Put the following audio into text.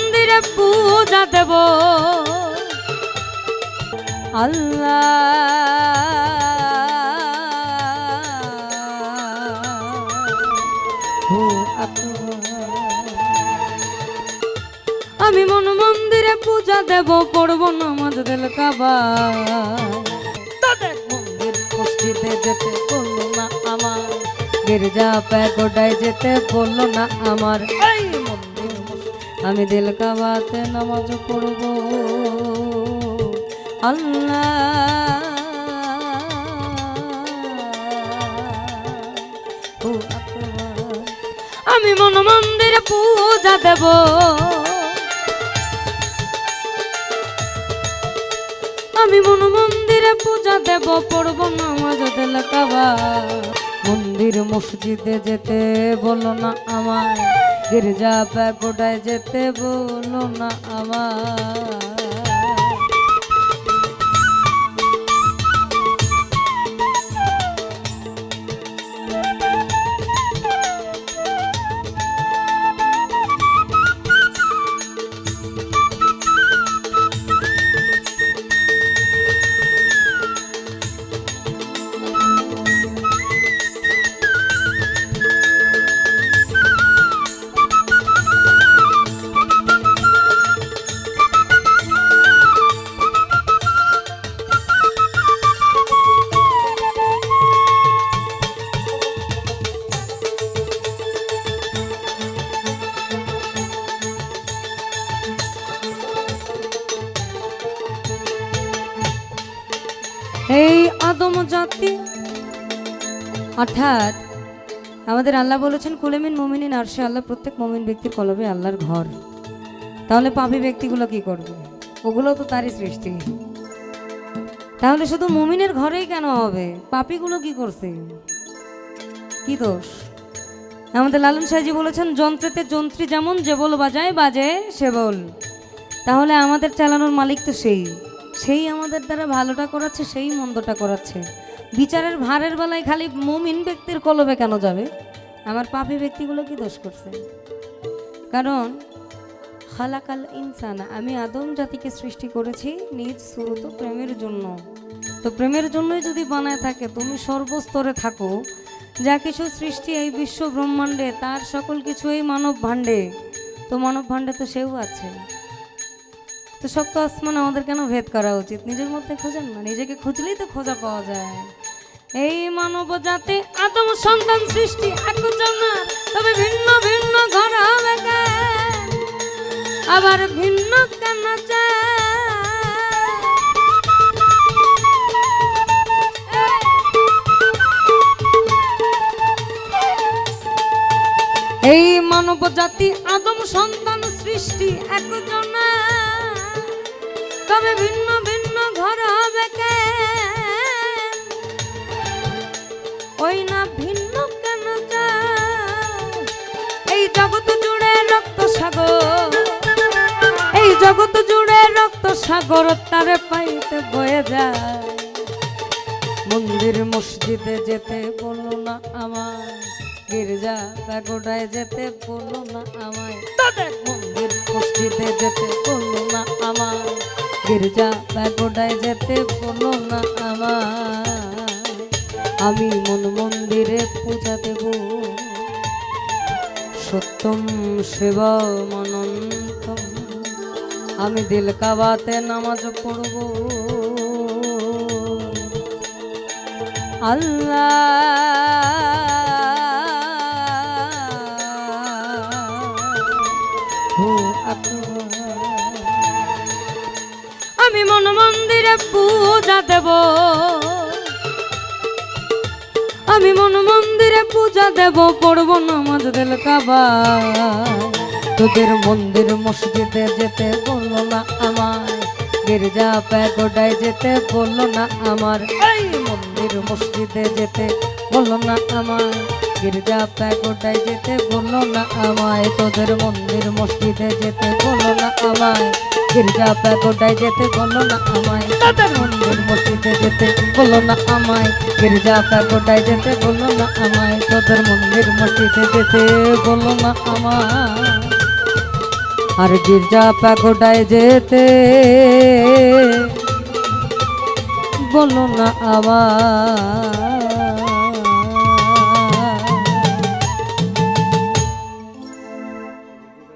মন্দিরে পূজা দেব। আল্লাহ। আমি মন মন্দিরে পূজা দেব, পড়ব নামাজ দিল কাবা মন্দির মসজিদে যেতে বলল না আমার। গির্জা প্যাগোডায় যেতে বলল না আমার। আমি দিল কাবাতে নামাজ পড়ব। আল্লাহ। আমি মন মন্দিরে পূজা দেব। আমি মন মন্দিরে পূজা দেব, পড়ব নামাজ দিল কাবা। মন্দির মসজিদে যেতে বলো না আমায়। গির্জা প্যাগোডায় যেতে বলো না আমায় এই আদম জাতি, অর্থাৎ আমাদের আল্লাহ বলেছেন, কুলেমিন মমিনিন আরশে আল্লাহ প্রত্যেক মমিন ব্যক্তির কলবে আল্লাহর ঘর। তাহলে পাপি ব্যক্তিগুলো কি করবে? ওগুলো তো তারই সৃষ্টি। তাহলে শুধু মমিনের ঘরেই কেন হবে? পাপিগুলো কি করছে? কি দোষ? আমাদের লালন সাহেজি বলেছেন, যন্ত্রেতে যন্ত্রী যেমন যে বল বাজায়, বাজে সে বল। তাহলে আমাদের চালানোর মালিক তো সেই। সেই আমাদের দ্বারা ভালোটা করাচ্ছে, সেই মন্দটা করাচ্ছে। বিচারের ভারের বেলায় খালি মুমিন ব্যক্তির কলবে কেন যাবে? আমার পাপি ব্যক্তিগুলো কি দোষ করছে? কারণ, খালাকাল ইনসান, আমি আদম জাতিকে সৃষ্টি করেছি নিজ সুরত প্রেমের জন্য। তো প্রেমের জন্যই যদি বানায় থাকে, তুমি সর্বস্তরে থাকো। যা কিছু সৃষ্টি এই বিশ্ব ব্রহ্মাণ্ডে, তার সকল কিছু এই মানব ভাণ্ডে তো মানব ভাণ্ডে তো সেও আছে। তো সপ্ত আসমান আমাদের কেন ভেদ করা উচিত? নিজের মধ্যে খোঁজেন না। নিজেকে খুঁজলেই তো খোঁজা পাওয়া যায়। এই মানব জাতি আদম সন্তান সৃষ্টি তবে ভিন্ন ভিন্ন ঘর হবে আবার ভিন্ন কেন এই মানব জাতি আদম সন্তান সৃষ্টি একজনা তবে ভিন্ন ভিন্ন ঘর হবে? ওই না ভিন্ন কেন এই জগৎ জুড়ে রক্ত সাগর। এই জগৎ জুড়ে রক্ত সাগর তারে পাইতে বয়ে যায়। মন্দির মসজিদে যেতে বলো না আমায়। গির্জা প্যাগোডায় যেতে বলো না আমায়। মন্দির মসজিদে যেতে বলো না আমায়। গির্জা প্যাগোডায় যেতে বলো না আমার আমি মন মন্দিরে পূজা দেব। সত্যম শিব মনন্তম আমি দিল কাবাতে নামাজ পড়ব। আল্লাহ মন্দিরে পূজা দেব। আমি মন মন্দিরে পূজা দেব, পড়ব নামাজ দিল কাবা তোদের মন্দির মসজিদে যেতে বলল না আমায়, গির্জা প্যাগোডায় যেতে বলল না আমার। এই মন্দির মসজিদে যেতে বলল না আমায়, গির্জা প্যাগোডায় যেতে বলল না আমায়। তোদের মন্দির মসজিদে যেতে বলল না আমায় গির্জা প্যাগোডায় যেতে বলল না আমায়। মন্দির মসজিদে যেতে বলল না আমায়। গির্জা প্যাগোডায় যেতে বলল না আমায়। তোদের মন্দির মসজিদে যেতে বলল না আমায়। আর গির্জা প্যাকোটায় যেতে বলো না আবার